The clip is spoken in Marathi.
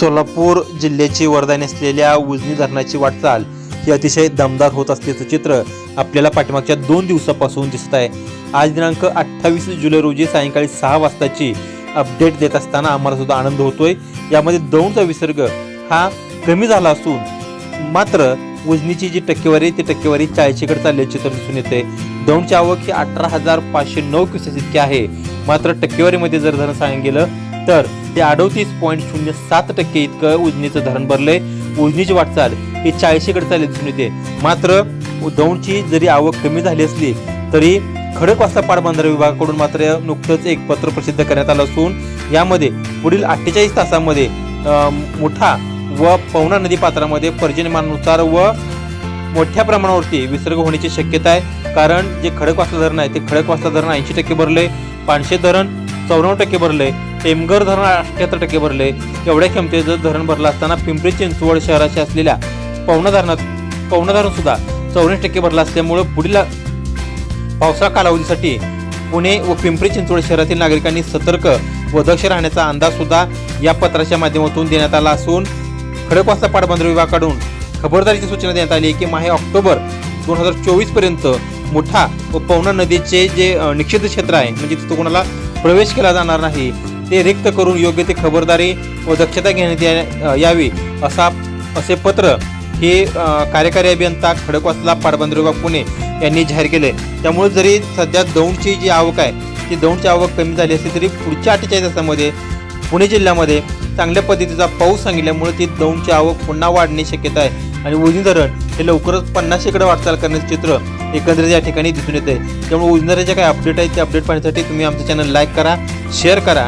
सोलापूर जिल्ह्याची वरदान असलेल्या उजनी धरणाची वाटचाल ही अतिशय दमदार होत असल्याचं चित्र आपल्याला पाठीमागच्या दोन दिवसापासून दिसत आहे. आज दिनांक अठ्ठावीस जुलै रोजी सायंकाळी सहा वाजताची अपडेट देत असताना आम्हाला सुद्धा आनंद होतोय. यामध्ये दौंडचा विसर्ग हा कमी झाला असून मात्र उजनीची जी टक्केवारी ती टक्केवारी चाळीशीकडे चालल्याचे चित्र दिसून येते दौंडची आवक ही अठरा हजार पाचशे नऊ क्युसेस इतकी आहे. मात्र टक्केवारीमध्ये जर धरण सांगितलं गेलं तर ते अडोतीस पॉईंट शून्य सात टक्के इतकं उजनीचं धरण भरलंय. उजनीची वाटचाल ही चाळीशीकडे चालली दिसून येते. मात्र दौंडची जरी आवक कमी झाली असली तरी खडकवासला पाटबंधारे विभागाकडून मात्र नुकतंच एक पत्र प्रसिद्ध करण्यात आलं असून यामध्ये पुढील अठ्ठेचाळीस तासामध्ये मोठा व पवना नदी पात्रामध्ये पर्जन्यमानानुसार व मोठ्या प्रमाणावरती विसर्ग होण्याची शक्यता आहे. कारण जे खडकवासला धरण आहे ते खडकवासला धरण ऐंशी टक्के भरले पानशे धरण चौऱ्याण्णव टक्के भरले एमगर धरण अठ्ठ्याहत्तर टक्के भरले. एवढ्या क्षमतेचं धरण भरलं असताना पिंपरी चिंचवड शहराशी असलेल्या पवना धरणात पवना धरण सुद्धा चौऱ्याऐंशी टक्के भरलं असल्यामुळं पुढील पावसाळा कालावधीसाठी पुणे व पिंपरी चिंचवड शहरातील नागरिकांनी सतर्क व दक्ष राहण्याचा अंदाज सुद्धा या पत्राच्या माध्यमातून देण्यात आला असून खडकवासला पाटबंदर विभागाकडून खबरदारीची सूचना देण्यात आली की माहे ऑक्टोबर दोन हजार चोवीसपर्यंत मोठा व पवना नदीचे जे अ, निषिद्ध क्षेत्र आहे म्हणजे तिथं कोणाला प्रवेश केला जाणार नाही. ते रिक्त करून योग्य ते खबरदारी व दक्षता घेण्यात या- यावी असा असे पत्र हे कार्यकारी अभियंता खडकवासला पाटबंधारे पुणे यांनी जाहीर केले. त्यामुळे जरी सध्या दौंडची जी आवक आहे ती दौंडची आवक कमी झाली असली तरी पुढच्या अठ्ठेचाळीस तासामध्ये पुणे जिल्ह्यामध्ये चांगल्या पद्धतीचा पाऊस सांगितल्यामुळे ती दौंडची आवक पुन्हा वाढण्याची शक्यता आहे. आणि उजनी धरण हे लवकरच पन्नास शेकडे वाटचाल करण्याचे चित्र एकंदरीत या ठिकाणी दिसून येते त्यामुळे उजनी काय अपडेट आहेत ते अपडेट पाहण्यासाठी तुम्ही आमचं चॅनल लाईक करा शेअर करा